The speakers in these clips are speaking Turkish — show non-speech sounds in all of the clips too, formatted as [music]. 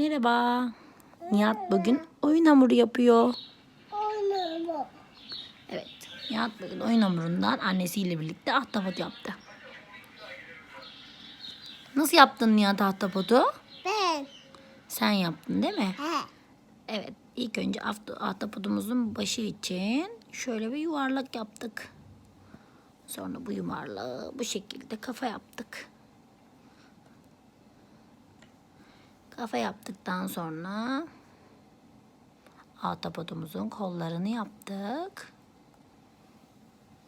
Merhaba. Nihat bugün oyun hamuru yapıyor. Evet. Nihat bugün oyun hamurundan annesiyle birlikte ahtapot yaptı. Nasıl yaptın Nihat ahtapotu? Ben. Sen yaptın değil mi? He. Evet. İlk önce aht- ahtapotumuzun başı için şöyle bir yuvarlak yaptık. Sonra bu yuvarlağı bu şekilde kafa yaptık. Kafa yaptıktan sonra ahtapotumuzun kollarını yaptık.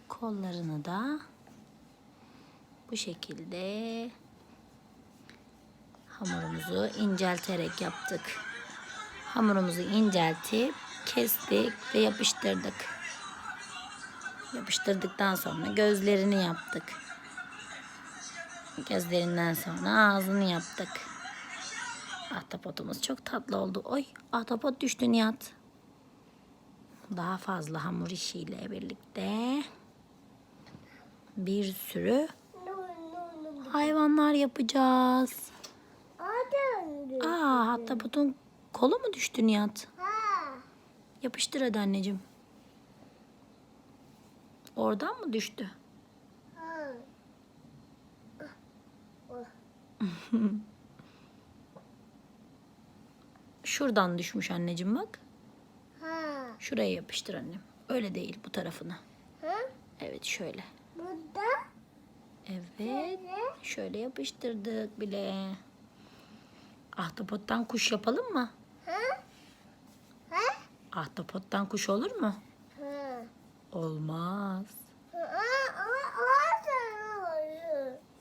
Kollarını da bu şekilde hamurumuzu incelterek yaptık. Hamurumuzu inceltip kestik ve yapıştırdık. Yapıştırdıktan sonra gözlerini yaptık. Gözlerinden sonra ağzını yaptık. Ahtapotumuz çok tatlı oldu. Oy ahtapot düştü Nihat. Daha fazla hamur işiyle birlikte bir sürü hayvanlar yapacağız. Aa ahtapotun kolu mu düştü Nihat? Ha. Yapıştır hadi anneciğim. Oradan mı düştü? [laughs] Ha. Şuradan düşmüş anneciğim bak. Ha. Şuraya yapıştır annem. Öyle değil bu tarafına. Ha. Evet şöyle. Burada. Evet. Şöyle yapıştırdık bile. Ahtapottan kuş yapalım mı? Ha. Ha. Ahtapottan kuş olur mu? Ha. Olmaz.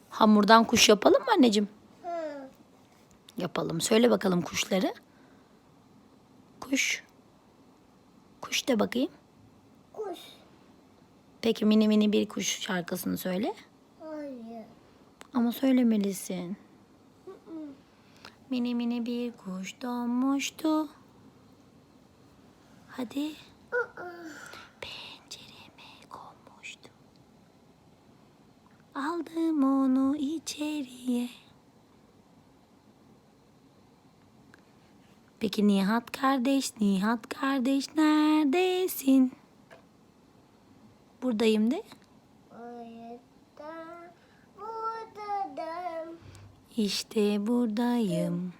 Hamurdan kuş yapalım mı anneciğim? Ha. Yapalım. Söyle bakalım kuşları. Kuş. Kuş de bakayım. Kuş. Peki mini mini bir kuş şarkısını söyle. Hayır. Ama söylemelisin. Mini mini bir kuş donmuştu. Hadi. Pencereme konmuştu. Aldım onu Peki Nihat kardeş, Nihat kardeş neredesin? Buradayım de. Burada. İşte buradayım.